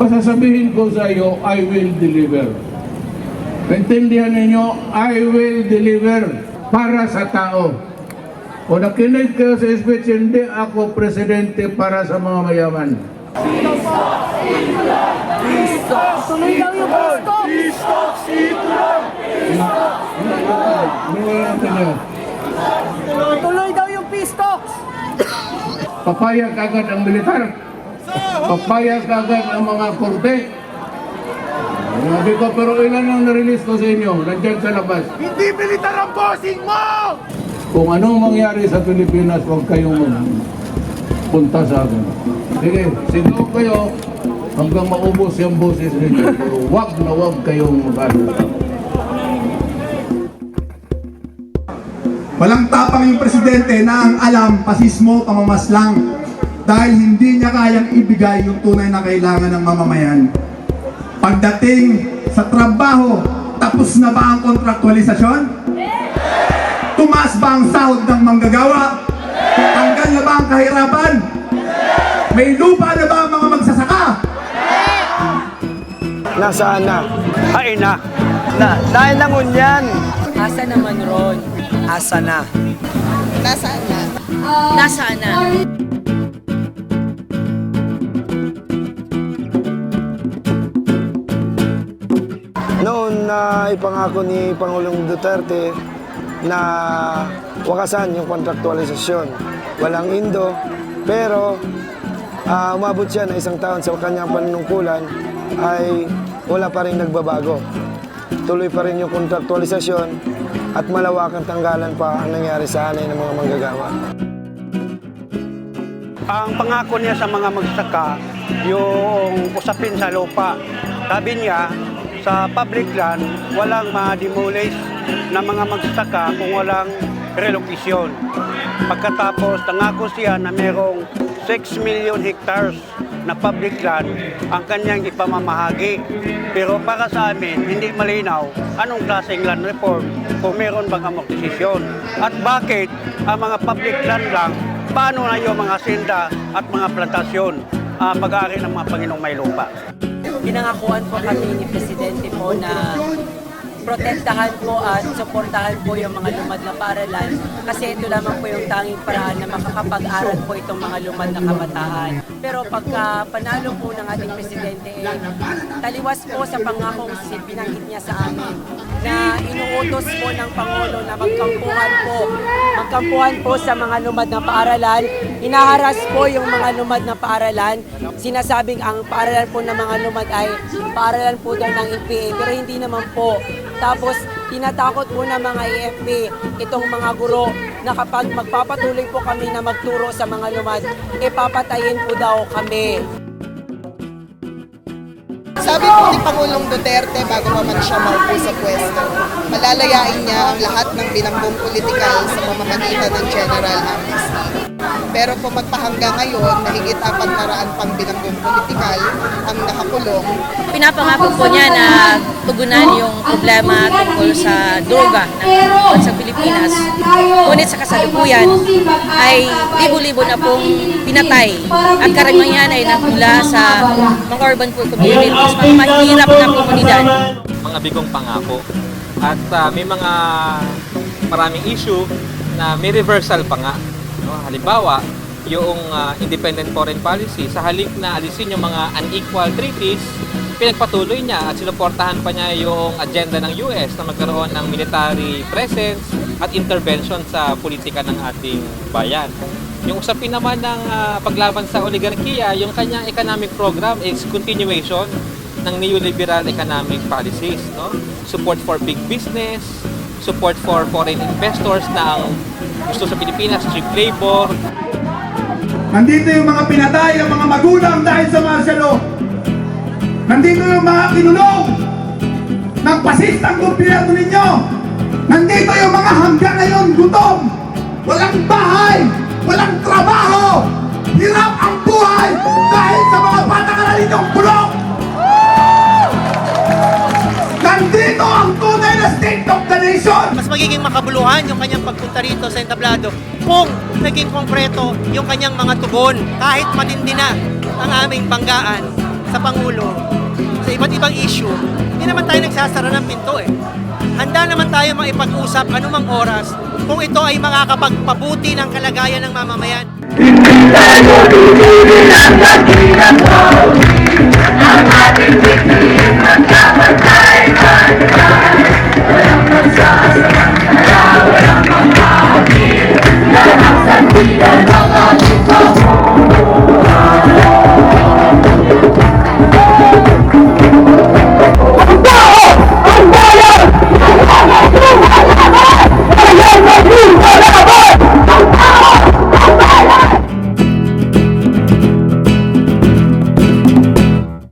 Pasasabihin ko sa iyo, I will deliver. Intindihan ninyo, I will deliver para sa tao. Kung nakinig kayo sa speech, hindi ako presidente para sa mga mayaman. Yan? Tuloy daw yung peace talks. Papayag agad ang militar. Papayag agad ang mga korte. Sabi ko, pero ilan ang na-release ko sa inyo? Nandyan sa labas. Hindi militar ang bossing mo! Kung anong mangyari sa Pilipinas, huwag kayong punta sa akin. Sige, sigaw kayo hanggang maubos yung boses ninyo. Pero huwag na huwag kayong mag-ano. Walang tapang yung presidente na ang alam, pasismo, pamamaslang dahil hindi niya kayang ibigay yung tunay na kailangan ng mamamayan. Pagdating sa trabaho, tapos na ba ang kontraktualisasyon? Tumaas ba ang sahod ng manggagawa? Tanggal na ba ang kahirapan? May lupa na ba ang mga magsasaka? Nasaan na? Ay na. Na, dahil langon yan. Asa naman ron? Asa na? Nasaan na? Nasaan na? Na ipangako ni Pangulong Duterte na wakasan yung kontraktualisasyon. Walang Indo, pero ah, umabot siya na isang taon sa kanyang panunungkulan ay wala pa rin nagbabago. Tuloy pa rin yung kontraktualisasyon at malawakang tanggalan pa ang nangyari sa hanay ng mga manggagawa. Ang pangako niya sa mga magsaka, yung usapin sa lupa. Sabi niya, sa public land, walang ma-demolish na mga magsaka kung walang relocation. Pagkatapos, nangako siya na merong 6 million hectares na public land ang kanyang ipamamahagi. Pero para sa amin, hindi malinaw anong klaseng land reform kung meron bang amortisasyon. At bakit ang mga public land lang paano na yung mga senda at mga plantasyon uh, pag-aari ng mga Panginoong may lupa. Pinangakuan po kami ni Presidente po na protektahan po at suportahan po yung mga lumad na paaralan kasi ito lamang po yung tanging paraan na makakapag-aral po itong mga lumad na kabataan. Pero pagka panalo po ng ating Presidente, eh, taliwas po sa pangakong binanggit niya sa amin na inuutos po ng Pangulo na magkampuhan po, magkampuhan po sa mga lumad na paaralan, inaharas po yung mga lumad na paaralan, sinasabing ang paaralan po ng mga lumad ay paaralan po daw ng EPA, pero hindi naman po. Tapos, tinatakot po ng mga AFP itong mga guro na kapag magpapatuloy po kami na magturo sa mga lumad, ipapatayin po daw kami. Sabi po ni Pangulong Duterte bago pa man siya maupo sa pwesto, malalayain niya ang lahat ng binanggong politikal sa pamamagitan ng General Amnesty. Pero kung magpahanggang ngayon, na higit apat na raan pang binanggong politikal ang nakakulong, Pinapangako po niya na tugunan yung problema tungkol sa droga ng bansang Pilipinas. Ngunit sa kasalukuyan ay libo-libo na pong pinatay at karamihan ay nagmula sa mga urban poor communities, mga mahirap na komunidad. mga bigong pangako. At ah, may mga maraming issue na may reversal pa nga. No? Halimbawa, yung ah, independent foreign policy, sa halip na alisin yung mga unequal treaties, pinagpatuloy niya at sinuportahan pa niya yung agenda ng US na magkaroon ng military presence at intervention sa politika ng ating bayan. Yung usapin naman ng ah, paglaban sa oligarkiya, yung kanyang economic program is continuation ng neoliberal economic policies, no? Support for big business, support for foreign investors na ang gusto sa Pilipinas, cheap labor, Nandito yung mga pinatay, ang mga magulang dahil sa martial law. Nandito yung mga kinulong ng pasistang gobyerno ninyo. Nandito yung mga hanggang ngayon gutom. Walang bahay, state of the nation. mas magiging makabuluhan yung kanyang pagpunta rito sa entablado kung naging konkreto yung kanyang mga tugon kahit matindi na ang aming banggaan sa Pangulo sa iba't ibang issue, hindi naman tayo nagsasara ng pinto eh. Handa naman tayo makipag-usap anumang oras kung ito ay makakapagpabuti ng kalagayan ng mamamayan. Hindi tayo hanggang di na